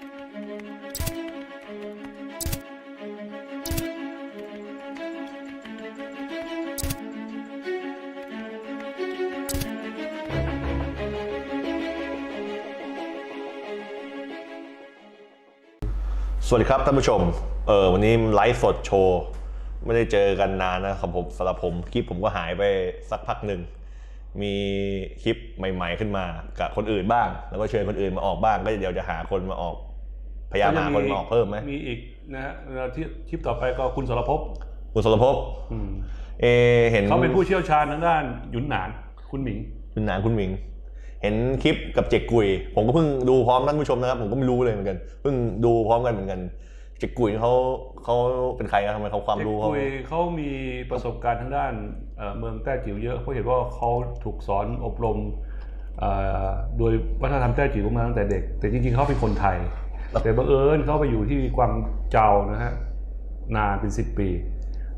สวัสดีครับท่านผู้ชม เออวันนี้ไลฟ์สดโชว์ ไม่ได้เจอกันนานนะครับผมสำหรับผมคลิปผมก็หายไปสักพักหนึ่ง มีคลิปใหม่ ๆ ขึ้นมากับคนอื่นบ้าง แล้วก็เชิญคนอื่นมาออกบ้าง ก็เดี๋ยวจะหาคนมาออก พยายามหาคนมาออกเพิ่มไหมมีอีกนะฮะแล้วที่คลิปต่อไปก็คุณสรภพคุณสรภพอืมเออเห็นเขาเป็นผู้เชี่ยวชาญทางด้านหยุนหนานคุณหมิงคุณหนานคุณหมิง เห็นคลิปกับเจกกุย ผมก็เพิ่งดูพร้อมท่านผู้ชมนะครับ ผมก็ไม่รู้เลยเหมือนกันเพิ่งดูพร้อมกันเหมือนกันเจกกุยเขาเขาเป็นใครครับทำไมเขาความเจ๊รู้เขากุยเขามีประสบการณ์ทางด้านเอ่อเมืองแต้จิ๋วเยอะเพราะเห็นว่าเขาถูกสอนอบรมเอ่อโดยวัฒนธรรมแต้จิ๋วมาตั้งแต่เด็ก แต่จริงๆเขาเป็นคนไทย แต่บังเอิญเขาไปอยู่ที่กวางเจานะฮะนานเป็นสิบปี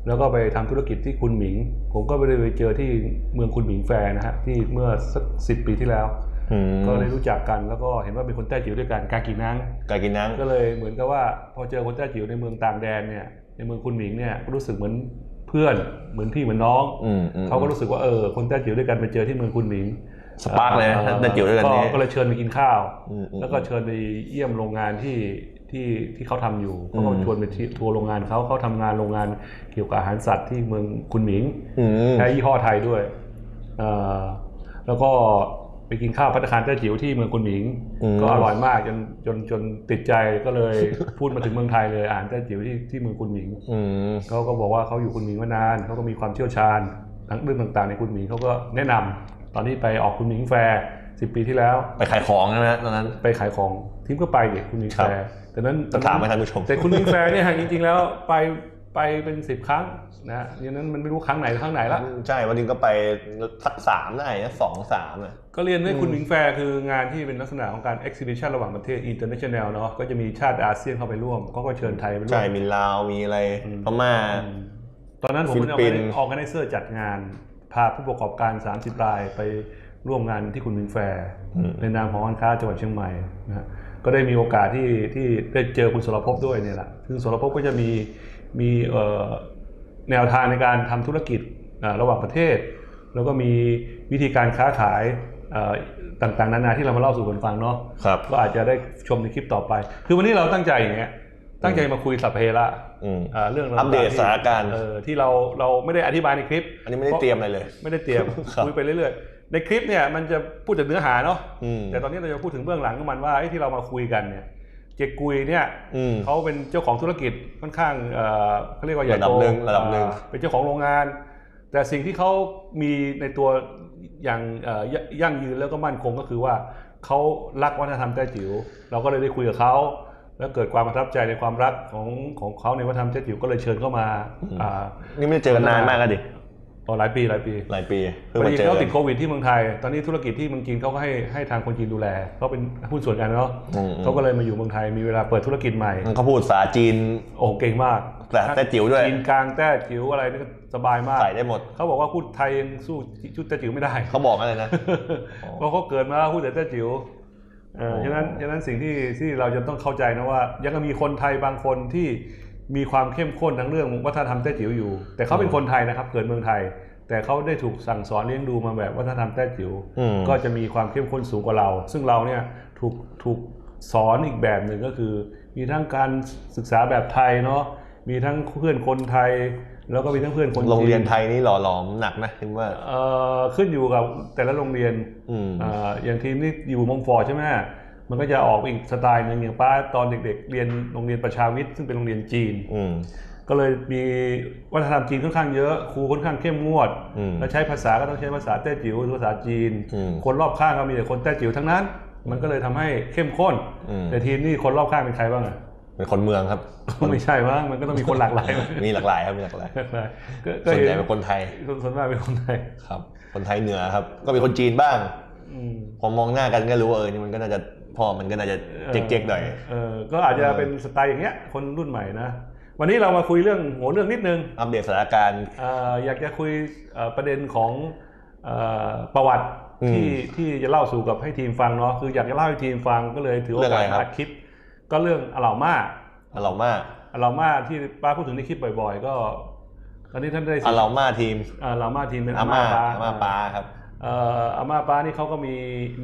แล้วก็ไปทำธุรกิจที่คุณหมิง ผมก็ไปเลยไปเจอที่เมืองคุณหมิงแฟร์นะฮะที่เมื่อสักสิบปีที่แล้วอืมก็เลยรู้จักกันแล้วก็เห็นว่าเป็นคนแต้จิ๋วด้วยกันกากีนังกากินนังก็เลยเหมือนกับว่า พอเจอคนแต้จิ๋วในเมืองต่างแดนเนี่ยในเมืองคุณหมิงเนี่ยก็รู้สึกเหมือนเพื่อนเหมือนพี่เหมือนน้องอืมอืมเขาก็รู้สึกว่าเออคนแต้จิ๋วด้วยกันไปเจอที่เมืองคุณหมิง สปาร์กเลยนะอ่อแต้จิ๋วด้วยกันนี่ก็เลยเชิญไปกินข้าวอืมอืมแล้วก็เชิญไปเยี่ยมโรงงานที่ที่ที่เขาทำอยู่อืเขามก็ชวนไปที่ทัวร์โรงงานเขาเขาทำงานโรงงานเกี่ยวกับอาหารสัตว์ที่เมืองคุณหมิงอืมใช้ยี่ห้อไทยด้วยเอ่อแล้วก็ไปกินข้าวพัตตาคารแต้จิ๋วที่เมืองคุณหมิง ก็อร่อยมากจนจนจนติดใจก็เลยพูดมาถึงเมืองไทยเลยอาหารแต้จิ๋วที่ที่เมืองคุณหมิงอืมเขาก็บอกว่าเขาอยู่คุณหมิงมานานเขาก็มีความเชี่ยวชาญทั้งเรื่องต่างๆในคุณหมิงเขาก็แนะนำ ตอนนี้ไปออกคุณหมิงแฟร์สิปีที่แล้ว ไปขายของนะฮะตอนนั้นไปขายของทีมก็ไปเด็กคุณหมิงครับแฟร์แต่นั้นต้องถามให้ท่านผู้ชมแต่คุณหมิงแฟร์เนี่ยจริงๆแล้วไปไปเป็นสิบครั้งนะดังนั้นมันไม่รู้ครั้งไหนครั้งไหนละใช่วันนี้ก็ไปสักสามได้นะสองสามอะก็เรียนด้วยคุณหมิงแฟร์คืองานที่เป็นลักษณะของการ exhibition ระหว่างประเทศ international เนาะก็จะมีชาติอาเซียนเข้าไปร่วมเขาก็เชิญไทยไปร่วใช่มมีลาวมีอะไรอืมพม่าอืมตอนนั้นผมฟิเป็ลินปปินส์ออแกไนเซอร์จัดงาน พาผู้ประกอบการ 30 รายไปร่วมงานที่คุณหมิงแฟร์ในนามของการค้าจังหวัดเชียงใหม่นะฮะก็ได้มีโอกาสที่ที่ได้เจอคุณสรภพด้วยเนี่ยแหละคือสรภพก็จะมีมีเอ่อแนวทางในการทำธุรกิจอ่าระหว่างประเทศ แล้วก็มีวิธีการค้าขายเอ่อต่างๆ นานาที่เรามาเล่าสู่กันฟังเนาะครับก็อาจจะได้ชมในคลิปต่อไป คือวันนี้เราตั้งใจอย่างเงี้ย ตั้งใจมาคุยสัพเพละอืมอ่าเรื่องอัปเดตที่สถานการณ์เออที่เราเราไม่ได้อธิบายในคลิป อันนี้ไม่ได้เตรียมอะไรเลย ไม่ได้เตรียมครับคุยไปเรื่อยๆ ในคลิปเนี่ยมันจะพูดแต่เนื้อหาเนาะอืมแต่ตอนนี้เราจะพูดถึงเบื้องหลังของมันว่าไอ้ที่เรามาคุยกันเนี่ยเจกุยเนี่ยอืมเขาเป็นเจ้าของธุรกิจค่อนข้างเอ่อเขาเรียกว่าใหญ่ระดัโตบหนึ่งระดับหนึ่งอ่าเป็นเจ้าของโรงงาน แต่สิ่งที่เขามีในตัวอย่างเอ่อยยั่งยืนแล้วก็มั่นคงก็คือว่าเขารักวัฒนธรรมแต้จิ๋วเราก็เลยได้คุยกับเขา แล้วเกิดความประทับใจในความรักของของเขาในวัฒนธรรมแต้จิ๋วก็เลยเชิญเข้ามาอ่านี่ไม่ได้เจอกันนานมากอะดิอ๋อหลายปีหลายปีหลายปีพเพิ่งอมาดีเจอเขาติดโควิดที่เมืองไทย ตอนนี้ธุรกิจที่เมืองจีนเขาก็ให้ให้ทางคนจีนดูแลเขาเป็นหุ้นส่วนกันเนาะอืมเขาก็เลยมาอยู่เมืองไทยมีเวลาเปิดธุรกิจใหม่ เขาพูดภาษาจีน โอ้โหเก่งมากแต่แต้จิ๋วด้วย จีนกลางแต้จิ๋วอะไรนี่ก็สบายมาก ใส่ได้หมด เขาบอกว่าพูดไทยยังสู้ชุดแต้จิ๋วไม่ได้ เขาบอกอะไรนะ เพราะเขาเกิดมาพูดแต่แต้จิ๋วเออโอ้ ฉะนั้นฉะนั้นสิ่งที่ที่เราจะต้องเข้าใจนะว่า ยังมีคนไทยบางคนที่มีความเข้มข้นทั้งเรื่องวัฒนธรรมแต้จิ๋วอยู่ แต่เขาเป็นคนไทยนะครับเกิดเมืองไทย แต่เขาได้ถูกสั่งสอนเลี้ยงดูมาแบบวัฒนธรรมแต้จิ๋วอืมก็จะมีความเข้มข้นสูงกว่าเรา ซึ่งเราเนี่ยถูกถูกสอนอีกแบบหนึ่งก็คือ มีทั้งการศึกษาแบบไทยเนาะมีทั้งเพื่อนคนไทย แล้วก็มีทั้งเพื่อนคนจีนโรงเรียนไทยนี่หล่อหลอมหนักนะคิดว่าเอ่อขึ้นอยู่กับแต่ละโรงเรียนอืมอ่าอย่างทีมที่อยู่มงฟอร์ดใช่ไหมมันก็จะออกอีกสไตล์หนึ่งอย่างป้าตอนเด็ก ๆ เรียนโรงเรียนประชาวิทย์ซึ่งเป็นโรงเรียนจีนอืมก็เลยมีวัฒนธรรมจีนค่อนข้างเยอะครูค่อนข้างเข้มงวดอืมแล้วใช้ภาษาก็ต้องใช้ภาษาแต้จิ๋วหรือภาษาจีนอืมคนรอบข้างก็มีแต่คนแต้จิ๋วทั้งนั้น มันก็เลยทำให้เข้มข้นอืมแต่ทีมนี่คนรอบข้างเป็นใครบ้างอะ เป็นคนเมืองครับ ไม่ใช่บ้างมันก็ต้องมีคนหลากหลาย มีหลากหลายครับมีหลากหลายก็ก็ส่วนเห็ใหญ่เป็นคนไทยส่วนมากเป็นคนไทยครับ คนไทยเหนือครับ ก็มีคนจีนบ้างอืมพอมองหน้ากันก็รู้ว่าเออนี่มันก็น่าจะพ่อมันก็น่าจะเจ๊กๆหน่อยเออก็อาจจะเป็นสไตล์อย่างเงี้ย คนรุ่นใหม่นะวันนี้เรามาคุยเรื่องหัวเรื่องนิดนึงอัปเดตสถานการณ์เอ่ออยากจะคุยเอ่อประเด็นของเอ่อประวัติอืมที่ที่จะเล่าสู่กับให้ทีมฟังเนาะคืออยากจะเล่าให้ทีมฟังก็เลยถือโอเรื่องกาอะสไรครับอัดคลิป ก็เรื่องอลาม่าอารามาอลาม่าที่ป้าพูดถึงในคลิปบ่อยๆ ก็ ตอนนี้ท่านได้อารามาทีมอลาม่าทีมเป็นอาอาม่าม่าป้าอาม่าป้าครับเอ่ออาม่าป้านี่เขาก็มี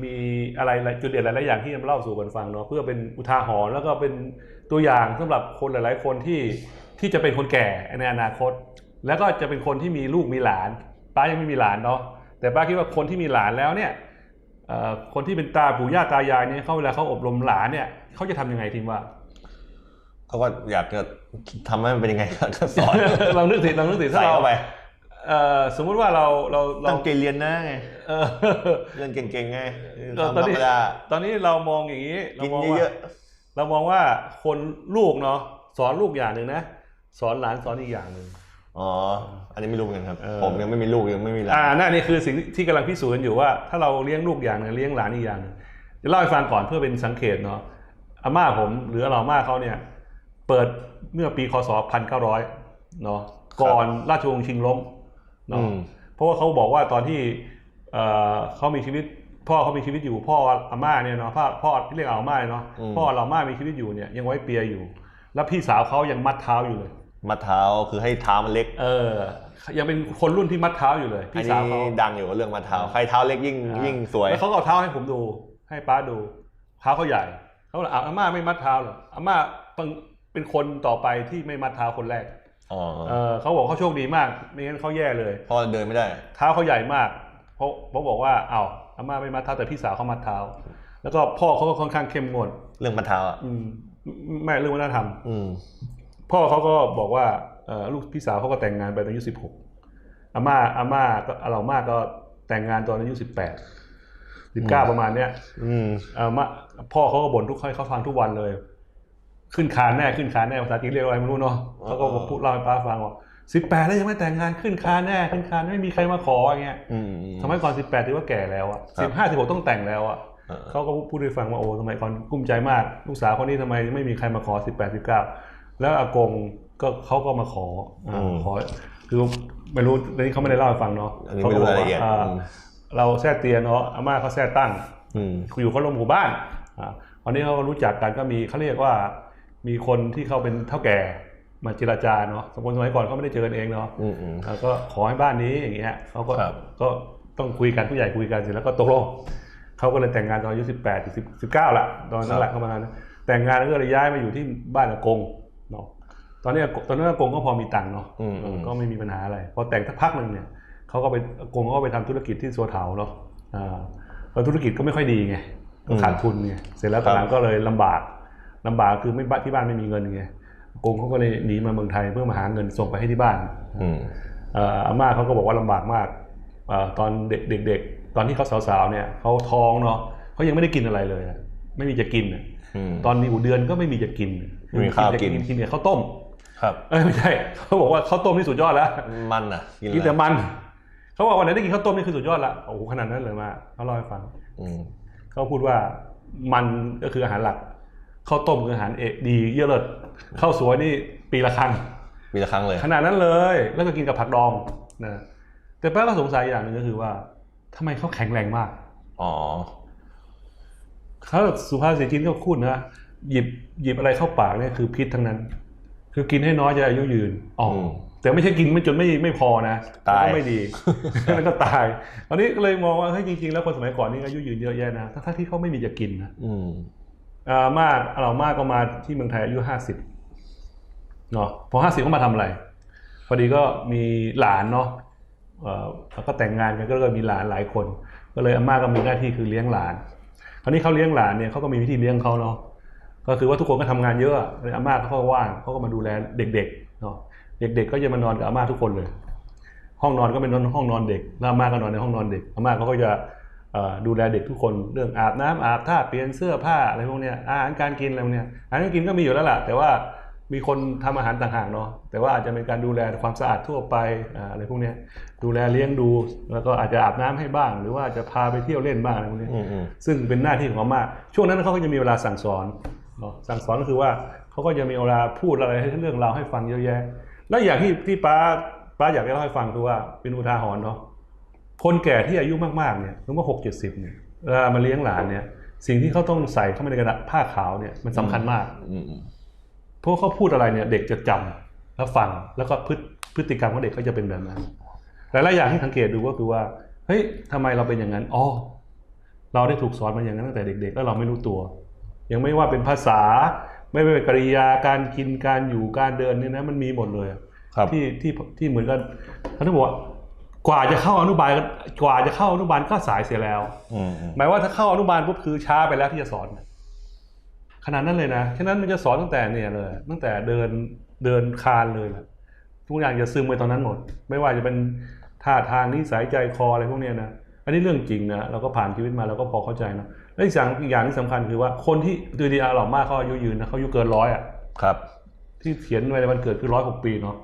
มีอะไรหลายจุดเด่นหลายๆอย่างที่จะมาเล่าสู่กันฟังเนาะเพื่อเป็นอุทาหรณ์แล้วก็เป็นตัวอย่างสำหรับคนหลาย ๆ คนที่ที่จะเป็นคนแก่ในอนาคต แล้วก็จะเป็นคนที่มีลูกมีหลาน ป้ายังไม่มีหลานเนาะแต่ป้าคิดว่าคนที่มีหลานแล้วเนี่ยเอ่อ คนที่เป็นตาปู่ย่าตายายเนี่ยเขาเวลาเขาอบรมหลานเนี่ยเขาจะทำยังไงทีมว่าเขาก็อยากจะทำให้มันเป็นยังไงก็สอนลองนึกถึงลองนึกถึงถ้าใส่เราเข้าไปเอ่อสมมุติว่าเราเราเราตั้งใจเรียนนะไงเออเรียนเก่งๆไงตอนทำธรนี้รมดาตอนนี้เรามองอย่างนี้เรากินมองว่าเยอะเรามองว่าคนลูกเนาะสอนลูกอย่างหนึ่งนะ สอนหลานสอนอีกอย่างหนึ่งๆอ๋ออั นนี้ไม่รู้เหมือนกันครับเออผมยังไม่มีลูกยังไม่มีหลาอ่านนั่นนี่คือสิ่งที่กำลังพิสูจน์กันอยู่ว่า ถ้าเราเลี้ยงลูกอย่างหนึงเลี้ยงหลานอีกอย่างหนึงจะเล่าให้ฟังก่อนเพื่อเป็นสังเกตเนาะอาม่าผมหรืออาเหล่าม่าเขาเนี่ย เปิดเมื่อปีคศพันเก้าร้อยเนาะก่อนราชวงศ์ชิงล้มเนาะอืมเพราะว่าเขาบอกว่าตอนที่เอ่อเขามีชีวิตพ่อเขามีชีวิตอยู่พ่ออาม่าเนี่ยเนาะพ่อพ่อที่เรียกอาม่าเนาะอืมพ่อเราม่ามีชีวิตอยู่เนี่ยยังไว้เปียอยู่ แล้วพี่สาวเขายังมัดเท้าอยู่เลยมัดเท้าคือให้เท้ามันเล็ก เออ ยังเป็นคนรุ่นที่มัดเท้าอยู่เลยอันพี่นี้สาวเขาดังอยู่กับเรื่องมัดเท้าใครเท้าเล็กยิ่งยิ่งสวยแล้วเขาก็เอาเท้าให้ผมดู ให้ป้าดูเท้าเขาใหญ่เขาบอกอาอาม่าไม่มัดเท้าเหรออาม่าเป็นเป็นคนต่อไปที่ไม่มัดเท้าคนแรกอ๋อเออเขาบอกเขาโชคดีมากไม่งั้นเขาแย่เลยเพราะเดินไม่ได้ เท้าเขาใหญ่มากเพราะเพราะบอกว่าอ้าวอาม่าไม่มัดเท้าแต่พี่สาวเขามัดเท้า แล้วก็พ่อเขาก็ค่อนข้างเข้มงวดเรื่องมัดเท้าอะอืมแม่เรื่องวัฒนธรรมอืมพ่อเขาก็บอกว่าเอ่อ ลูกพี่สาวเขาก็แต่งงานไปตอนอายุสิบหกอาม่าอาม่าก็อาเราม่าก็แต่งงานตอนอายุสิบแปดสิบเก้าประมาณเนี้ยอืมอาม่าพ่อเขาก็บ่นทุกให้เขาฟังทุกวันเลย ขึ้นคานแน่ขึ้นคานแน่ภาษาจีนเรียกอะไรไม่รู้เนาะเขาก็พูดเล่าให้ป้าฟังว่าสิบแปดแล้วยังไม่แต่งงานขึ้นคานแน่ขึ้นคานไม่มีใครมาขออย่างเงี้ยอืมอืมสมัยก่อนสิบแปดถือว่าแก่แล้วอะครัสิบบห้าสิบหกต้องแต่งแล้วอะเออเขาก็พูดให้ฟังว่าโอ้สมัยก่อนกุ้มใจมาก ลูกสาวคนนี้ทำไมไม่มีใครมาขอสิบแปดสิบเก้าแล้วอากง ก็เขาก็มาขออ่าขอคือไม่รู้ในนี้เขาไม่ได้เล่าให้ฟังเนาะอันนี้เขาไม่ก็รู้บอกรายละว่าเอียดอ่าอืม เราแท้เตียนเนาะอาม่าเขาแท้ตั้ง อืมอยู่คนละหมู่บ้านอ่าตอนนี้เขาก็รู้จักกันก็มีเขาเรียกว่า มีคนที่เขาเป็นเท่าแก่มาเจรจาเนาะสมมติสมัยก่อนเขาไม่ได้เจอกันเองเนาะอืมอืม แล้วก็ขอให้บ้านนี้อย่างเงี้ยเขาก็ครับ ก็ต้องคุยกันผู้ใหญ่คุยกันเสร็จแล้วก็ตกลงเขาก็เลยแต่งงานตอนอายุสิบแปดถึงสิบเก้าละตอนนั้นแหละเขามานะแต่งงานแล้วก็เลยย้ายมาอยู่ที่บ้านอากงเนาะ ตอนนี้อากงตอนนั้นอากงก็พอมีตังค์เนาะอืมอืมก็ไม่มีปัญหาอะไร พอแต่งสักพักหนึ่งเนี่ยเขาก็ไปอากงเขาก็ไปทำธุรกิจที่สัวเถาเนาะอ่าแล้วธุรกิจก็ไม่ค่อยดีไงก็ขาดทุนไงเสร็จแล้วตอนหลังก็เลยลำบากลำบากคือไม่บ้านที่บ้านไม่มีเงินไงอากงเขาก็เลยหนีมาเมืองไทยเพื่อมาหาเงินส่งไปให้ที่บ้านอืมเอ่ออาม่าเขาก็บอกว่าลำบากมากเออตอนเด็กเด็กๆตอนที่เขาสาวๆเนี่ยเขาท้องเนาะเขายังไม่ได้กินอะไรเลยอะไม่มีจะกินอะอืมตอนมีอูเดือนก็ไม่มีจะกินไม่มีข้าวกินกินเนี่ยข้าวต้ม ครับเอ้ยไม่ใช่เขาบอกว่าข้าวต้มนี่สุดยอดแล้วมันอะกินกินอะไรแต่มันเขาบอกวันไหนได้กินข้าวต้มนี่คือสุดยอดละโอ้โหขนาดนั้นเลยมาเขาเล่าให้ฟังอืมเขาพูดว่ามันก็คืออาหารหลักข้าวต้มคืออาหารเอกดีเยอะเลยข้าวสวยนี่ปีละครั้งมีละครั้งเลย ขนาดนั้นเลย แล้วก็กินกับผักดองนะแต่ป้าก็สงสัยอย่างหนึ่งก็คือว่าทำไมเขาแข็งแรงมาก อ๋อเขาสุภาษิตจีนก็พูดนะหยิบหยิบอะไรเข้าปากเนี่ยคือพิษทั้งนั้น คือกินให้น้อยจะอายุยืนอ๋ออมแต่ไม่ใช่กินไม่จนไม่ไม่พอนะตายก็ไม่ดีแล้วก็ตายตอนนี้ก็เลยมองว่าเฮ้ยจริงๆ แล้วคนสมัยก่อนนี่อายุยืนเยอะแยะนะทั้งๆที่เขาไม่มีจะกินนะอืมอ่ามากเรามากก็มาที่เมืองไทยอายุห้าสิบเนาะพอห้าสิบก็มาทำอะไร พอดีก็มีหลานเนาะเอ่อแล้วก็แต่งงานกันก็เลยมีหลานหลายคน ก็เลยอาม่าก็มีหน้าที่คือเลี้ยงหลานคราวนี้เขาเลี้ยงหลานเนี่ยเขาก็มีวิธีเลี้ยงเขาเนาะ ก็คือว่าทุกคนก็ทำงานเยอะเลยอาม่าเขาก็ว่างเขาก็มาดูแลเด็กๆเนาะเด็กๆก็จะมานอนกับอาม่าทุกคนเลย ห้องนอนก็เป็นห้องนอนเด็กแล้วอาม่าก็นอนในห้องนอนเด็กอาม่าเขาก็จะเอ่อดูแลเด็กทุกคนเรื่องอาบน้ำอาบท่าเปลี่ยนเสื้อผ้าอะไรพวกเนี้ยอาหารการกินอะไรพวกเนี้ยอาหารการกินก็มีอยู่แล้วล่ะแต่ว่ามีคนทำอาหารต่างหากเนาะแต่ว่าอาจจะเป็นการดูแลความสะอาดทั่วไปอ่าอะไรพวกเนี้ยดูแลเลี้ยงดู แล้วก็อาจจะอาบน้ำให้บ้าง หรือว่าจะพาไปเที่ยวเล่นบ้างอะไรพวกเนี้ยอืมอืมซึ่งเป็นหน้าที่ของอาม่าช่วงนั้นเขาก็จะมีเวลาสั่งสอน เนาะสั่งสอนก็คือว่าเขาก็จะมีเวลาพูดอะไรให้เรื่องราวให้ฟังเยอะแยะ แล้วอย่างที่ที่ป้าป้าอยากจะเล่าให้ฟังคือว่าเป็นอุทาหรณ์เนาะคนแก่ที่อายุมากๆเนี่ยถึงว่าหกเจ็ดสิบเนี่ยเวลามาเลี้ยงหลานเนี่ย สิ่งที่เขาต้องใส่เข้าไปในกระดาษผ้าขาวเนี่ยมันสำคัญมากอืมเพราะเขาพูดอะไรเนี่ย เด็กจะจำแล้วฟังแล้วก็พฤติพฤติกรรมของเด็กก็จะเป็นแบบนั้นหลายๆอย่างที่สังเกตดูก็คือว่าเฮ้ยทำไมเราเป็นอย่างนั้นอ๋อเราได้ถูกสอนมาอย่างนั้นตั้งแต่เด็ก ๆ แล้วเราไม่รู้ตัว ยังไม่ว่าเป็นภาษา ไม่ว่าเป็นกริยาการกินการอยู่การเดินเนี่ยนะมันมีหมดเลยอะครับที่ที่ที่เหมือนกันเขาต้องบอกว่ากว่าจะเข้าอนุบาลกว่าจะเข้าอนุบาลก็สายเสียแล้วอืมอืมหมายว่าถ้าเข้าอนุบาลปุ๊บคือช้าไปแล้วที่จะสอนขนาดนั้นเลยนะฉะนั้นมันจะสอนตั้งแต่เนี่ยเลย ตั้งแต่เดินเดินคานเลยแหละทุกอย่างจะซึมไปตอนนั้นหมด ไม่ว่าจะเป็นท่าทางนิสัยใจคออะไรพวกเนี้ยนะอันนี้เรื่องจริงนะเราก็ผ่านชีวิตมาเราก็พอเข้าใจนะ และอีกอย่างอีกอย่างที่สำคัญคือว่าคนที่ดูดีอาหล่อมากเขาอายุยืนนะเขาอายุเกินร้อยอะครับ ที่เขียนไว้ในวันเกิดคือร้อยหกปีเนาะ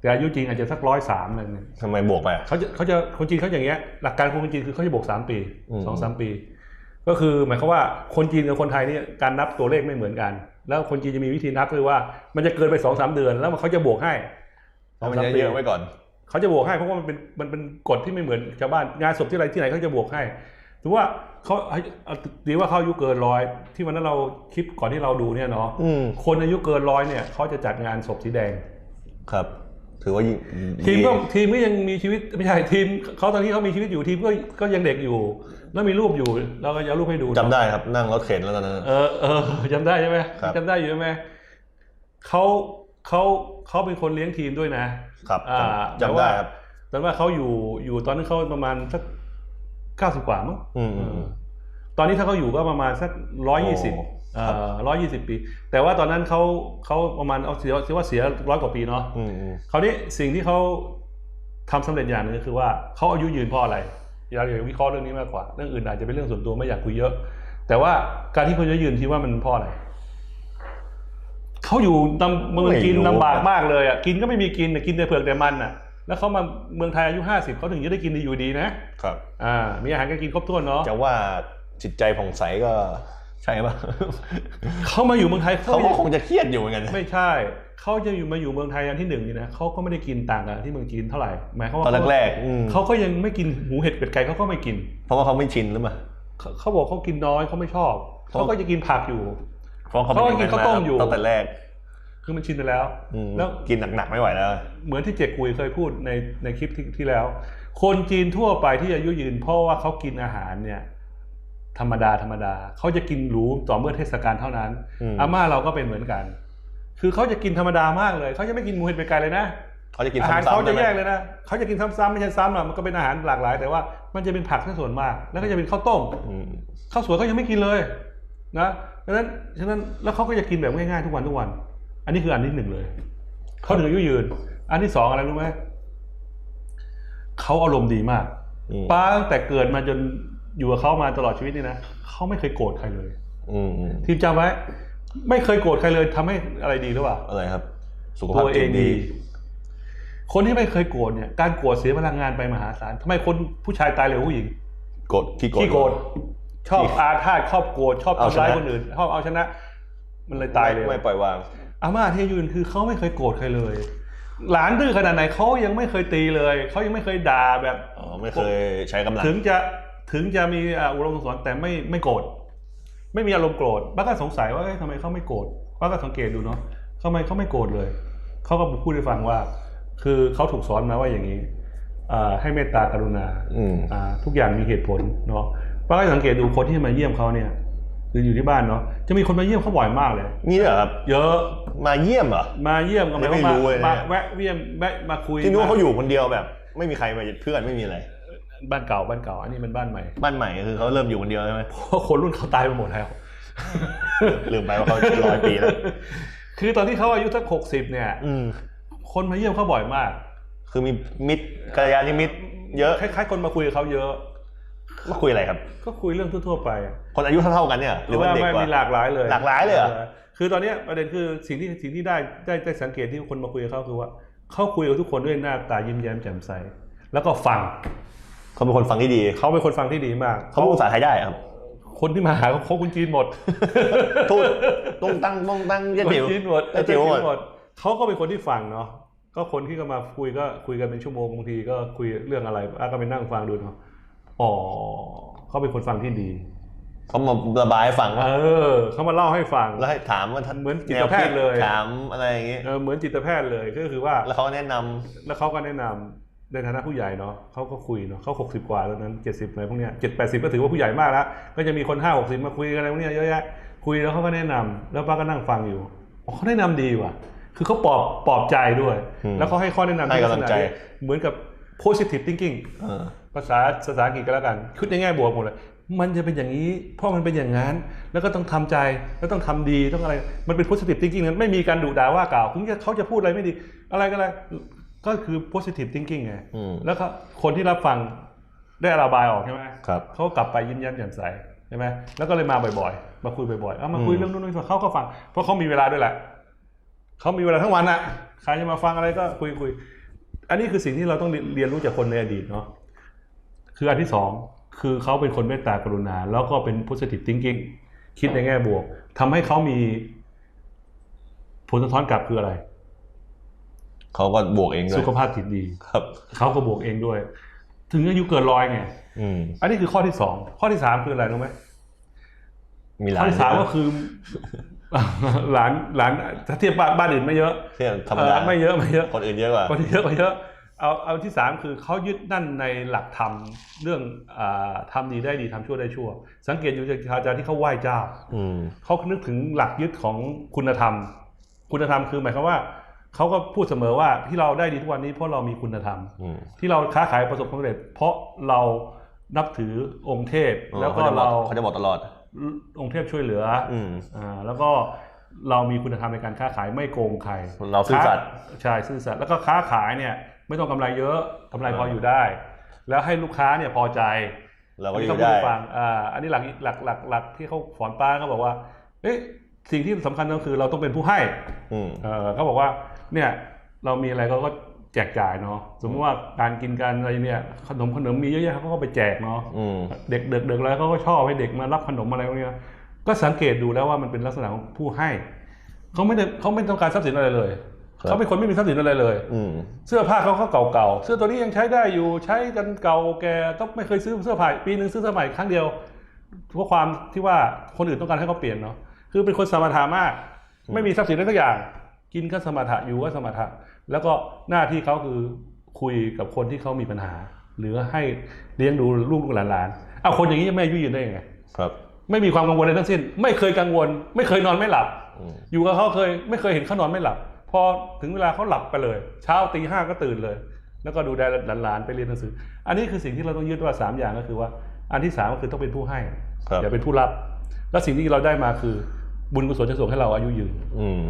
แต่อายุจริงอาจจะสักร้อยสามอะไรเนี่ยทำไมบวกไปอะเขาจะเขาจะคนจีนเขาอย่างเงี้ยหลักการของคนจีนคือเขาจะบวกสามปีอืมสองสามปี ก็คือหมายความว่าคนจีนกับคนไทยเนี่ยการนับตัวเลขไม่เหมือนกัน แล้วคนจีนจะมีวิธีนับคือว่ามันจะเกินไปสองสามเดือน แล้วเขาจะบวกให้สให้องมันสามปีเยอะๆไว้ก่อนเขาจะบวกให้เพราะว่ามันเป็นมันเป็นกฎที่ไม่เหมือนชาวบ้านงานศพที่ไรที่ไหนเขาจะบวกให้ ถือว่าเขาเอาดีว่าเขาอายุเกินร้อยที่วันนั้นเราคลิปก่อนที่เราดูเนี่ยเนาะอืมคนอายุเกินร้อยเนี่ยเขาจะจัดงานศพสีแดงครับ ถือว่ายิ่งทีมก็ดีทีมก็ยังมีชีวิตไม่ใช่ทีมเขาตอนที่เขามีชีวิตอยู่ทีมก็ก็ยังเด็กอยู่ แล้วมีรูปอยู่เราก็จะเอารูปให้ดูจำได้ครับนั่งรถเข็นแล้วตอนนั้นเออเออจำได้ใช่ไหมครับจำได้อยู่ใช่ไหมเขาเขาเขาเป็นคนเลี้ยงทีมด้วยนะ ครับอ่าจำได้ครับแต่ว่าเขาอยู่อยู่ตอนนั้นเขาประมาณสัก เก้าสิบกว่ามั้งอืมอืมอืมตอนนี้ถ้าเขาอยู่ก็ประมาณสักร้อยยี่สิบโอ้ครับร้อยยี่สิบปี แต่ว่าตอนนั้นเขาเขาประมาณเอาเสียเสียว่าเสียร้อยกว่าปีเนาะอืมอืมคราวนี้สิ่งที่เขาทำสำเร็จอย่างหนึงก็คือว่าเขาอายุยืนเพราะอะไรอยากอยากวิเคราะห์เรื่องนี้มากกว่า เรื่องอื่นอาจจะเป็นเรื่องส่วนตัวไม่อยากคุยเยอะ แต่ว่าการที่คนอายุยืนคิดว่ามันเพราะอะไรเขาอยู่ตำเมืองกินลำบากมากเลยอะกินก็ไม่มีกินน่ะกินแต่เผือกแต่มันอะ แล้วเขามาเมืองไทยอายุห้าสิบเขาถึงจะได้กินดีอยู่ดีนะครับอ่ามีอาหารการกินครบถ้วนเนาะจะว่าจิตใจผ่องใสก็ใช่ปะเขามาอยู่เมืองไทยเขาก็คงจะเครียดอยู่เหมือนกันนะไม่ใช่เขาจะอยู่มาอยู่เมืองไทยอันที่หนึ่งนี่นะเขาก็ไม่ได้กินต่างกับที่เมืองจีนเท่าไหร่หมายความว่าตอนแรกๆอืมเขาก็ยังไม่กินหมูเห็ดเป็ดไก่เขาก็ไม่กิน เพราะว่าเขาไม่ชินหรือเปล่าเขาเขาบอกเขากินน้อยเขาไม่ชอบเพราะเขาก็จะกินผักอยู่เพราะเขาเขาก็กินข้าวต้มอยู่ตั้งแต่แรก คือมันชินไปแล้วอืมแล้วกินหนักๆไม่ไหวแล้ว เหมือนที่เจกกุยเคยพูดในในคลิปที่ที่แล้ว คนจีนทั่วไปที่อายุยืน เพราะว่าเขากินอาหารเนี่ย ธรรมดาธรรมดาเขาจะกินหรูต่อเมื่อเทศกาลเท่านั้นอืมอาม่าเราก็เป็นเหมือนกัน คือเขาจะกินธรรมดามากเลยเขาจะไม่กินหมูเห็ดเป็ดไก่เลยนะเขาจะกินอาหารซ้ำๆเขาจะใช่ไหมแยกเลยนะเขาจะกินซ้ำๆไม่ใช่ซ้ำหรอกมันก็เป็นอาหารหลากหลาย แต่ว่ามันจะเป็นผักซะส่วนมาก แล้วก็จะเป็นข้าวต้มอืมข้าวสวยเขายังไม่กินเลย นะฉะนั้นฉะนั้นแล้วเขาก็จะกินแบบง่ายๆทุกวันทุกวัน อันนี้คืออันที่หนึ่งเลย เขาถึงอายุยืน อันที่สองอะไรรู้ไหมเขาอารมณ์ดีมากอืมป้าตั้งแต่เกิดมาจนอยู่กับเขามาตลอดชีวิตนี่นะเขาไม่เคยโกรธใครเลยอืมอืมทีมจำไว้ ไม่เคยโกรธใครเลยทำให้อะไรดีหรือเปล่าอะไรครับ สุขภาตัพวเอจิงตดีดี คนที่ไม่เคยโกรธเนี่ย การโกรธเสียพลังงานไปมหาศาลทำไมคนผู้ชายตายเร็วกว่าผู้หญิงกดขี้โกรธขี้โกรธชอบอาฆาตชอบโกรธชอบเอาทำร้ายชนะคนอื่นชอบเอาชนะ มันเลยตายเลยไม่ปล่อยวาง อาม่าเทยืนคือเขาไม่เคยโกรธใครเลย หลานดื้อขนาดไหนเขายังไม่เคยตีเลยเขายังไม่เคยด่าแบบอ๋อไม่เคยใช้กำลังถึงจะถึงจะมีอ่าอุดมสอนแต่ไม่ไม่โกรธไม่มีอารมณ์โกรธป้าก็สงสัยว่าเอ๊ะทำไมเขาไม่โกรธป้าก็สังเกตดูเนาะทำไมเขาไม่โกรธเลยเขาก็พูดให้ฟังว่า คือเขาถูกสอนมาว่าอย่างนี้อ่าให้เมตตากรุณาอืมอ่าทุกอย่างมีเหตุผลเนาะป้าก็สังเกตดูคนที่มาเยี่ยมเขาเนี่ยคืออยู่ที่บ้านเนาะจะมีคนมาเยี่ยมเขาบ่อยมากเลยนี่เหรอครับเยอะ มาเยี่ยมเหรอ มาเยี่ยมก็หมายความไม่ว่ารู้เลยมาเนี่ยแวะเยี่ยมแวะมาคุยที่นู้นมาเขาอยู่คนเดียวแบบ ไม่มีใครมาเพื่อนไม่มีอะไรบ้านเก่าบ้านเก่าอันนี้มันบ้านใหม่ บ้านใหม่คือเขาเริ่มอยู่คนเดียวใช่ไหมเพราะคนรุ่นเขาตายไปหมดแล้ว ลืมไปว่าเขาร้อยปีแล้วคือตอนที่เขาอายุสักหกสิบเนี่ย อืมคนมาเยี่ยมเขาบ่อยมากคือมีมิตรกัลยาณมิตรเยอะคล้ายๆคนมาคุยกับเขาเยอะมาคุยอะไรครับ ก็คุยเรื่องทั่วๆไปคนอายุเท่าๆกันเนี่ยหรือว่าเด็กไม่กว่า มีหลากหลายเลยหลากหลายเลยเหรอ คือตอนเนี้ยประเด็นคือสิ่งที่สิ่งที่ได้ได้ได้สังเกตที่คนมาคุยกับเขาคือว่าเขาคุยกับทุกคนด้วยหน้าตายิ้มแย้มแจ่มใส แล้วก็ฟังเขาเป็นคนฟังที่ดี เขาเป็นคนฟังที่ดีมากเขาพูดภาษาไทยได้ครับคนที่มาหาเขาเขาคนจีนหมดทูดต้องตั้งต้องตั้งเยคนจิ๋วจีนหมดเยจิ๋วหมดหมดเขาก็เป็นคนที่ฟังเนาะก็คนที่ก็มาคุยก็คุยกันเป็นชั่วโมงบางทีก็คุยเรื่องอะไรอาก็ไปนั่งฟังดูเนาะอ๋อเขาเป็นคนฟังที่ดี เขามาระบายให้ฟังเอว่าอเขามาเล่าให้ฟังแล้วให้ถามว่าท่านเหมือนจิตแนวแพคิทดย์เลยถามอะไรอย่างงี้เออเหมือนจิตแพทย์เลยก็คือว่าแล้วเขาแนะนำแล้วเขาก็แนะนำในฐานะผู้ใหญ่เนาะเขาก็คุยเนาะเขาหกสิบกว่าแล้วนั้นเจ็ดสิบอะไรพวกเนี้ยเจ็ดแปดสิบก็ถือว่าผู้ใหญ่มากแล้วก็จะมีคนห้าหกสิบมาคุยกันอะไรพวกเนี้ยเยอะแยะคุยแล้วเขาก็แนะนำแล้วป้าก็นั่งฟังอยู่อ๋อเขาแนะนำดีว่ะ คือเขาปลอบปลอบใจด้วยอืมแล้วเขาให้ข้อแนะนำให้กำลังใจที่ษณะที่เหมือนกับ positive thinking เออภาษาภาษาอังกฤษก็แล้วกันคิดในแง่บวกหมดเลย มันจะเป็นอย่างนี้ เพราะมันเป็นอย่างนั้น แล้วก็ต้องทำใจแล้วต้องทำดีต้องอะไร มันเป็น positive thinking นั้นไม่มีการดุด่าว่ากล่าวคุณจะเขาจะพูดอะไรไม่ดี อะไรก็อะไรก็คือ positive thinking ไงอืมแล้วก็คนที่รับฟังได้ระบายออกใช่ไหมครับเขากลับไปยิ้มแย้มแจ่มใสใช่ไหมแล้วก็เลยมาบ่อยๆ มาคุยบ่อยๆเอามาคุยอืมเรื่องนู้นเรื่องนี้เขาก็ฟัง เพราะเขามีเวลาด้วยแหละเขามีเวลาทั้งวันอะใครจะมาฟังอะไรก็คุยคุย อันนี้คือสิ่งที่เราต้องเรียนรู้จากคนในอดีตเนาะคืออันที่สอง คือเขาเป็นคนเมตตากรุณา แล้วก็เป็น positive thinking คิดในแง่บวกทำให้เขามีผลสะท้อนกลับคืออะไร เขาก็บวกเองด้วสุยขภาพจิตดีครับ เขาก็บวกเองด้วย ถึงอายุเกินร้อยไงอืมอันนี้คือข้อที่สองข้อที่สามคืออะไรรู้ไหมมีหข้ลาอนที่สามก็คือหลานหลานถ้าเทียบบ้านบ้านอื่นไม่เยอะเที่ยธรรมดาเออไม่เยอะไม่เยอะคนอื่นเยอะกว่าคนที่เยอะกว่าเยอะ เอาเอาที่สามคือเขายึดนั่นในหลักธรรมเรื่องอาทำดีได้ดีทำชั่วได้ชั่ว สังเกตอยู่จากอาจารย์ที่เขาไหว้เจ้าอืมเขานึกถึงหลักยึดของคุณธรรม คุณธรรมคือหมายความว่าเขาก็พูดเสมอว่าที่เราได้ดีทุกวันนี้เพราะเรามีคุณธรรมอืมที่เราค้าขายประสบความสำเร็จ เพราะเรานับถือองค์เทพ แล้วก็เขาจะบอกเราเขาจะบอกตลอด องค์เทพช่วยเหลือออืมอ่าแล้วก็เรามีคุณธรรมในการค้าขายไม่โกงใคร เราซื่อสัตย์ค้าใช่ซื่อสัตย์แล้วก็ค้าขายเนี่ย ไม่ต้องกำไรเยอะกำไรพออยู่ได้ แล้วให้ลูกค้าเนี่ยพอใจเราก็อที่ยู่เขาพูได้ให้ฟังอ่าอันนี้หลักหลักหลักหลักที่เขาสอนป้าเขาบอกว่า เอ๊ะสิ่งที่สำคัญก็คือเราต้องเป็นผู้ให้อืมเออเขาบอกว่าเนี่ยเรามีอะไรเขาก็แจกจ่ายเนาะสมมติว่าการกินการอะไรเนี่ยขนมขนมมีเยอะแยะเขาก็ไปแจกเนาะอืมเด็กเด็กเด็กแล้วเขาก็ชอบให้เด็กมารับขนมอะไรพวกเนี้ยก็สังเกตดูแล้วว่ามันเป็นลักษณะของผู้ให้เขาไม่ได้เขาไม่ต้องการทรัพย์สินอะไรเลยครับ เขาเป็นคนไม่มีทรัพย์สินอะไรเลยอืมเสื้อผ้าเขาก็เก่าๆเสื้อตัวนี้ยังใช้ได้อยู่ใช้กันเก่าแก่ต้องไม่เคยซื้อเสื้อผ้าปีหนึ่งซื้อเสื้อใหม่ครั้งเดียวเพราะความที่ว่าคนอื่นต้องการให้เขาเปลี่ยนเนาะคือเป็นคนสมถะมาก ไม่มีทรัพย์สินอะไรสักอย่าง กินก็สมถะอยู่ก็สมถะ แล้วก็หน้าที่เขาคือคุยกับคนที่เขามีปัญหา หรือให้เลี้ยงดูลูกๆหลานๆเอาคนอย่างนี้จะไม่อายุยืนได้ยังไงครับ ไม่มีความกังวลอะไรทั้งสิ้น ไม่เคยกังวล ไม่เคยนอนไม่หลับอืมอยู่กับเขาเคย ไม่เคยเห็นเขานอนไม่หลับพ อถึงเวลาเขาหลับไปเลย เช้าตีห้าก็ตื่นเลย แล้วก็ดูแลหลานๆไปเรียนหนังสือ อันนี้คือสิ่งที่เราต้องยึดว่าสามอย่างก็คือว่า อันที่สามก็คือต้องเป็นผู้ให้ครับอย่าเป็นผู้รับ แล้วสิ่งที่เราได้มาคือ บุญกุศลจะส่งให้เราอายุยืนอืม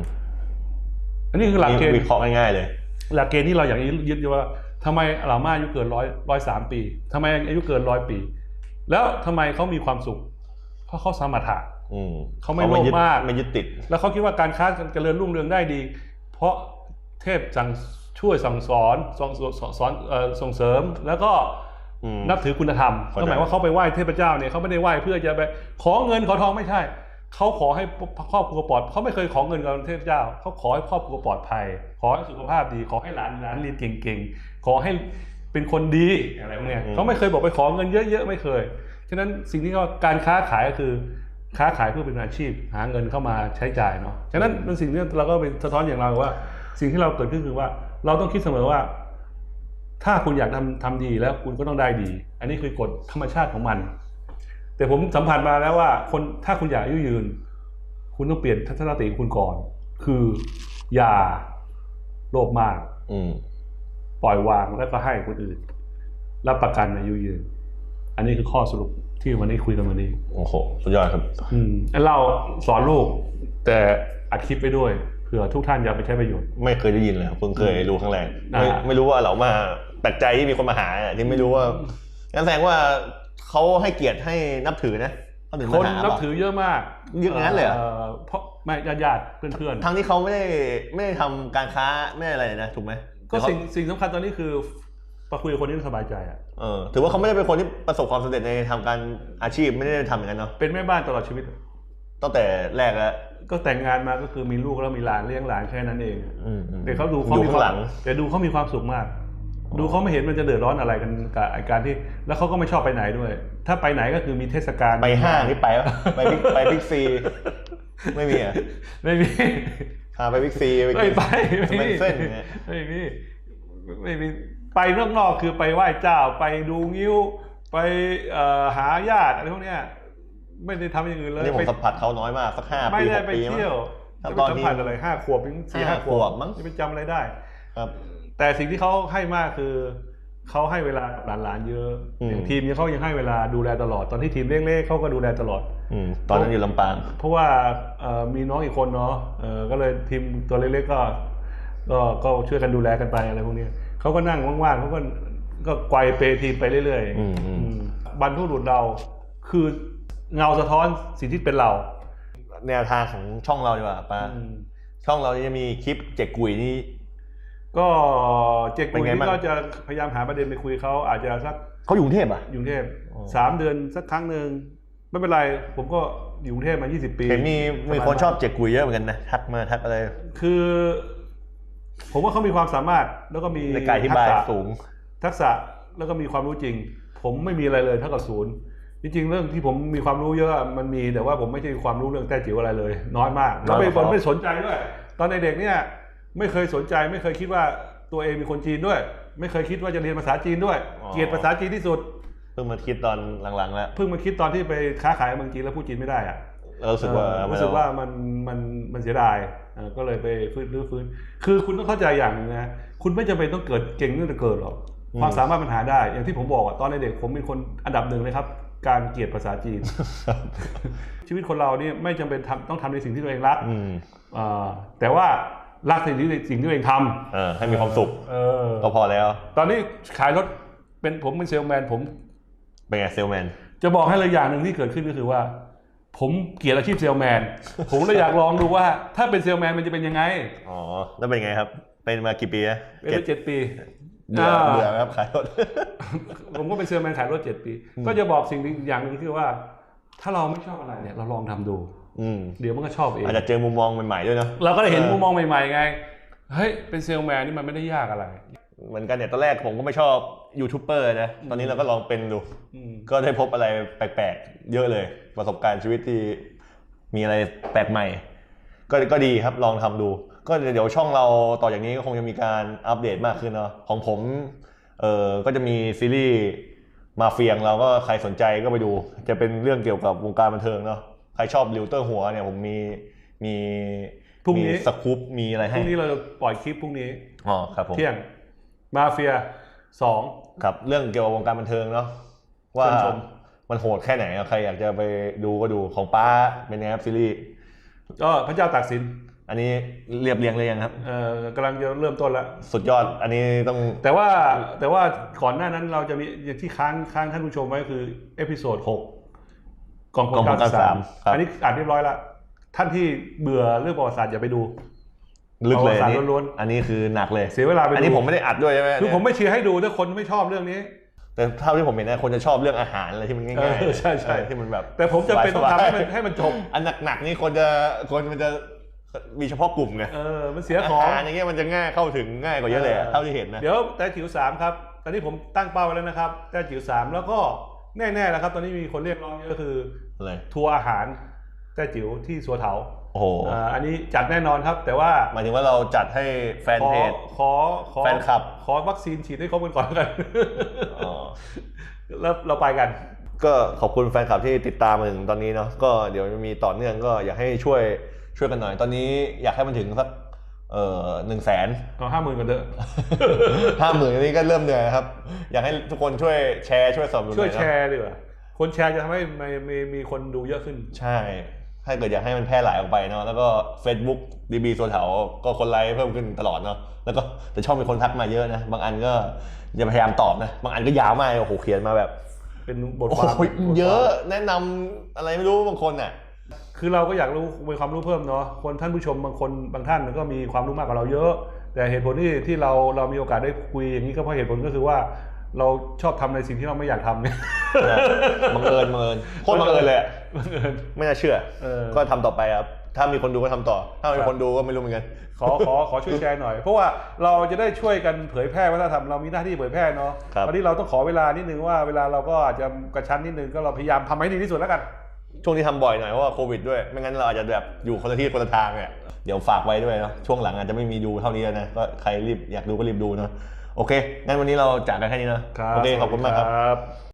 อันนี้คือหลักเกณฑ์วิเคราะห์ง่ายๆเลย หลักเกณฑ์ที่เราอยากยึดว่าทำไมเหล่ามาอายุเกินร้อยร้อยสามปีทำไมอายุเกินร้อยปี แล้วทำไมเขามีความสุข เพราะเขาสมถะอืมเขาไม่โลภยึดมากไม่ยึดติด แล้วเขาคิดว่าการค้าเจริญรุ่งเรืองได้ดี เพราะเทพสั่งช่วยสั่งสอนสอนสอนสอนเอ่อส่งเสริมแล้วก็อืมนับถือคุณธรรมเข้าใจก็หมายว่าเขาไปไหว้เทพเจ้าเนี่ยเขาไม่ได้ไหว้เพื่อจะไปขอเงินขอทองไม่ใช่เขาขอให้ครอบครัวปลอดเขาไม่เคยขอเงินกับเทพเจ้าเขาขอให้ครอบครัวปลอดภัย ขอให้สุขภาพดี ขอให้หลานหลานเรียนเก่งๆขอให้เป็นคนดีอะไรพวกเนี้ยอืมเขาไม่เคยบอกไปขอเงินเยอะๆไม่เคยฉะนั้นสิ่งที่เขาการค้าขายก็คือ ค้าขายเพื่อเป็นอาชีพ หาเงินเข้ามาใช้จ่ายเนาะฉะนั้นเป็นสิ่งที่เราก็เป็นสะท้อนอย่างเราว่า สิ่งที่เราเกิดขึ้นคือว่า เราต้องคิดเสมอว่า ถ้าคุณอยากทำทำดีแล้วคุณก็ต้องได้ดี อันนี้คือกฎธรรมชาติของมัน แต่ผมสัมผัสมาแล้วว่า คนถ้าคุณอยากอายุยืน คุณต้องเปลี่ยนทัศนคติของคุณก่อน คืออย่าโลภมากอืมปล่อยวางแล้วก็ให้คนอื่น รับประกันอายุยืน อันนี้คือข้อสรุป ที่วันนี้คุยกันวันนี้โอ้โหสุดยอดครับ อืมเราสอนลูก แต่อัดคลิปไปด้วยเผื่อทุกท่านอยากไปใช้ประโยชน์ ไม่เคยได้ยินเลยครับเพิ่งเคยรู้ครั้งแรกอ่าไม่ไม่รู้ว่าเรามาแปลกใจที่มีคนมาหาอะที่ไม่รู้ว่างั้นแสดงว่าเขาให้เกียรติให้นับถือนะเขาถึงคมานหานับเปล่าถือเยอะมากเยอะงั้นเลยเหรอเพราะไม่ญาติญาติๆเพื่อนทั้งที่เขาไม่ได้ไม่ได้ทำการค้าไม่ได้อะไรเลยนะถูกไหมๆก็สิ่งสิ่งสำคัญตอนนี้คือมาคุยกับคนที่สบายใจอะ เออถือว่าเขาไม่ได้เป็นคนที่ประสบความสำเร็จในทำการอาชีพไม่ได้ทำอย่างนั้นเนาะเป็นแม่บ้านตลอดชีวิต ตั้งแต่แรกแล้ว ก็แต่งงานมาก็คือมีลูกแล้วมีหลานเลี้ยงหลานแค่นั้นเองอืมอืม แต่เขาดูอเขายู่มีข้างหลังแต่ดูเขามีความสุขมาก ดูเขาไม่เห็นมันจะเดือดร้อนอะไรกันกับไอ้การที่ แล้วเขาก็ไม่ชอบไปไหนด้วย ถ้าไปไหนก็คือมีเทศกาลไปห้างนี่ไปปะไปบิ๊กไปบิ๊กซี ไม่มีอะไม่มี พาไปบิ๊กซีไปไม่กิน ไปสเปนเซ่นเนี่ยไม่มีไม่มี ไปนอกนอกคือไปไหว้เจ้าไปดูงิ้ว ไปเอ่อหาญาติอะไรพวกเนี้ยไม่ได้ทำอย่างอื่นเลยนี่ผมไปสัมผัสเขาน้อยมากสักห้าไม่ปีหได้กไปปีมั้งเที่ยวถ้าจะตไปอนสัมนี้ผัสอะไรห้าขวบถึงสี่ห้าห้าขขววบบมั้งจะไปจำอะไรได้ ครับ แต่สิ่งที่เขาให้มากคือเขาให้เวลากับหลานๆเยอะอืมอย่างทีมเนี่ยเขายังให้เวลาดูแลตลอดตอนที่ทีมเล็กๆเขาก็ดูแลตลอดอืมตอนนั้นอยู่ลำปางเพราะว่าเอ่อมีน้องอีกคนเนาะเอ่อก็เลยทีมตัวเล็กๆก็ก็ ก็ช่วยกันดูแลกันไปอะไรพวกเนี้ย เขาก็นั่งว่างๆเขาก็ก็ไกวเปทีมไปเรื่อยอืมอืมอืมบรรพบุรุษเราคือเงาสะท้อนสิ่งที่เป็นเราแนวทางของช่องเราดีกว่าป้าอืม ช่องเราจะมีคลิปเจ็กกุยนี่ ก็เจกเป็กุนยไงนี่บ้าง ก็จะพยายามหาประเด็นไปคุยเขาอาจจะสักเขาอยู่กรุงเทพอะ อยู่กรุงเทพอ๋อ สามเดือนสักครั้งหนึ่งไม่เป็นไรผมก็อยู่กรุงเทพมา 20 ปี เห็นมีมีคนชอบเจ็กกุยเยอะเหมือนกันนะทักมาทักอะไร คือ ผมว่าเขามีความสามารถแล้วก็มีในการอธิบายทักษะสูง ทักษะแล้วก็มีความรู้จริง ผมไม่มีอะไรเลยเท่ากับศูนย์จริงๆเรื่องที่ผมมีความรู้เยอะมันมีแต่ว่าผมไม่ใช่ความรู้เรื่องแต้จิ๋วอะไรเลย น้อยมากน้แล้อวยกไม่ว่าเขาไม่สนใจด้วย ตอนในเด็กเนี่ยไม่เคยสนใจไม่เคยคิดว่าตัวเองเป็นคนจีนด้วย ไม่เคยคิดว่าจะเรียนภาษาจีนด้วย เกลียดภาษาจีนที่สุดเพิ่งมาคิดตอนหลังๆแล้วเพิ่งมาคิดตอนที่ไปค้าขายเมืองจีนแล้วพูดจีนไม่ได้อะเรารู้สึกว่าเออไม่รู้สึกว่ามันมันมันเสียดายเออก็เลยไปฟื้นรื้อฟื้น คือคุณต้องเข้าใจอย่างหนึงนะคุณไม่จำเป็นต้องเกิดเก่งตั้งแต่เกิดหรอกความสามารถมันหาได้ อย่างที่ผมบอกอะตอนในเด็กผมเป็นคนอันดับหนึ่งเลยครับ การเกลียดภาษาจีน ชีวิตคนเรานี่ไม่จำเป็นทำต้องทำในสิ่งที่ตัวเองรักอืมเออแต่ว่ารักสิ่งที่สิ่งที่ตัวเองทเออให้มีความสุขำเออก็พอแล้ว ตอนนี้ขายรถเป็นผมเป็นเซลแมนผมเป็นไงเซลแมนจะบอกให้เลยอย่างหนึ่งที่เกิดขึ้นก็คือว่า ผมเกลียดอาชีพเซลแมน ผมเลยอยากลองดูว่า ถ้าเป็นเซลแมนมันจะเป็นยังไง อ๋อ แล้วเป็นไงครับ เป็นมากี่ปีอะเป็นเจ็ดเจ็ดปีเบื่ออ่าเบื่อไหมครับขายรถ ผมก็เป็นเซลแมนขายรถเจ็ดปี ก็จะบอกสิ่งอย่างหนึ่งคือว่า ถ้าเราไม่ชอบอะไรเนี่ยเราลองทำดูอืมเดี๋ยวมันก็ชอบเองอาจจะเจอมุมมองใหม่ๆด้วยเนอะเราก็ได้เห็นเออมุมมองใหม่ๆไงเฮ้ยเป็นเซลแมนนี่มันไม่ได้ยากอะไร เหมือนกันเนี่ยตอนแรกผมก็ไม่ชอบยูทูบเบอร์นะ ตอนนี้เราก็ลองเป็นดูอืมก็ได้พบอะไรแปลกๆ เยอะเลย ประสบการณ์ชีวิตที่มีอะไรแปลกใหม่ ก็ก็ดีครับลองทำดู ก็เดี๋ยวช่องเราต่อจากนี้ก็คงจะมีการอัปเดตมากขึ้นเนาะของผมเออก็จะมีซีรีส์มาเฟียงเราก็ใครสนใจก็ไปดู จะเป็นเรื่องเกี่ยวกับวงการบันเทิงเนาะใครชอบลิวเตอร์หัวเนี่ยผมมีมีพรุ่งนี้มีสกู๊ปมีอะไรพให้รุ่งนี้เราจะปล่อยคลิปพรุ่งนี้อ๋อครับผมเที่ยง มาเฟียสองครับเรื่องเกี่ยวกับวงการบันเทิงเนาะว่าเชิญชมมันโหดแค่ไหนอะใครอยากจะไปดูก็ดูของป้าเป็นไงครับซีรีส์ก็พระเจ้าตากสินอันนี้เรียบเรียงเลยยังครับเอ่อกำลังจะเริ่มต้นแล้วสุดยอดอันนี้ต้องแต่ว่าแต่ว่าก่อนหน้านั้นเราจะมีอย่างที่ค้างค้างท่านผู้ชมไว้คือเอพิโซดหกกองพลกองพลเก้าสามครับอันนี้อ่านเรียบร้อยแล้วท่านที่เบื่อเรื่องประวัติศาสตร์อย่าไปดู ลึกเลยประวัอันติศาสตร์นี้ล้วนอันนี้คือหนักเลยเสียเวลาไปดูอันนี้ผมไม่ได้อัดด้วยใช่ไหมคือผมเนี่ยไม่เชียร์ให้ดูถ้าคนไม่ชอบเรื่องนี้ แต่เท่าที่ผมเห็นนะคนจะชอบเรื่องอาหารอะไรที่มันง่ายเออๆใช่ใช่เออที่มันแบบ แต่ผมจะเป็นต้องสบายๆทำให้มันให้มันจบอันหนักๆนี่คนจะคนมันจะมีเฉพาะกลุ่มไงเออมันเสียของอาหารอย่างเงี้ยมันจะง่ายเข้าถึงง่ายกว่าเยอะเลยอะเท่าที่เห็นนะเดี๋ยวแต่จิ๋วสามครับตอนนี้ผมตั้งเป้าไว้แล้วนะครับแต่จิ๋วสามแล้วก็แน่ๆแล้วครับ ตอนนี้มีคนเรียกร้องเยอะก็คือเลยทัวร์อาหารแต่จิ๋วที่สัวเถา โอ้โหอ่าอันนี้จัดแน่นอนครับ แต่ว่าหมายถึงว่าเราจัดให้แฟนขอเพจ ขอขอแฟนคลับ ขอวัคซีนฉีดให้ครบกันก่อนแล้วกัน อ๋อแล้วเราไปกัน ก็ขอบคุณแฟนคลับที่ติดตามมาถึงตอนนี้เนาะก็เดี๋ยวจะมีต่อเนื่องก็อยากให้ช่วยช่วยกันหน่อย ตอนนี้อยากให้มันถึงสักเอ่อหนึ่งแสน เอาห้าหมื่นกันเถอะ ห้าหมื่นนี้ก็เริ่มเหนื่อยนะครับ อยากให้ทุกคนช่วยแชร์ช่วยสนับสนุนหช่น่วยอยแชเนาะร์ดีกว่าคนแชร์จะทำให้มีมีมีคนดูเยอะขึ้น ใช่ ถ้าเกิดอยากให้มันแพร่หลายออกไปเนาะแล้วก็ Facebook ดีบีโซเถาก็คนไลค์เพิ่มขึ้นตลอดเนาะแล้วก็แต่ชอบมีคนทักมาเยอะนะ บางอันก็จะพยายามตอบนะ บางอันก็ยาวมากโอ้โหเขียนมาแบบ เป็นบทโอ้ความโหเยอะแนะนำอะไรไม่รู้บางคนอะคือเราก็อยากรู้มีความรู้เพิ่มเนาะคนท่านผู้ชมบางคนบางท่านก็มีความรู้มากกว่าเราเยอะ แต่เหตุผลที่ที่เราเรามีโอกาสได้คุยอย่างนี้ก็เพราะเหตุผลก็คือว่า เราชอบทำในสิ่งที่เราไม่อยากทำเนี่ยบังเอิญบังเอิญโคตรบังเอิญเลยอะบังเอิญ ไม่น่าเชื่อ เออ ก็ทำต่อไปครับ ถ้ามีคนดูก็ทำต่อ ถ้าไม่มีคนดูก็ไม่รู้เหมือนกัน ขอขอขอช่วยแชร์หน่อย เพราะว่าเราจะได้ช่วยกันเผยแพร่วัฒนธรรมเรามีหน้าที่เผยแพร่เนาะครับตอนนี้เราต้องขอเวลานิดนึงว่าเวลาเราก็อาจจะกระชั้นนิดนึงก็เราพยายามทำให้ดีที่สุดแล้วกัน ช่วงนี้ทำบ่อยหน่อยเพราะว่าโควิดด้วย ไม่งั้นเราอาจจะแบบอยู่คนละที่คนละทางเนี่ยเดี๋ยวฝากไว้ด้วยเนาะ ช่วงหลังอาจจะไม่มีดูเท่านี้แล้วนะ ก็ใครรีบอยากดูก็รีบดูเนาะ โอเคงั้นวันนี้เราจากกันแค่นี้เนาะโอเคขอบคุณมากครับครับ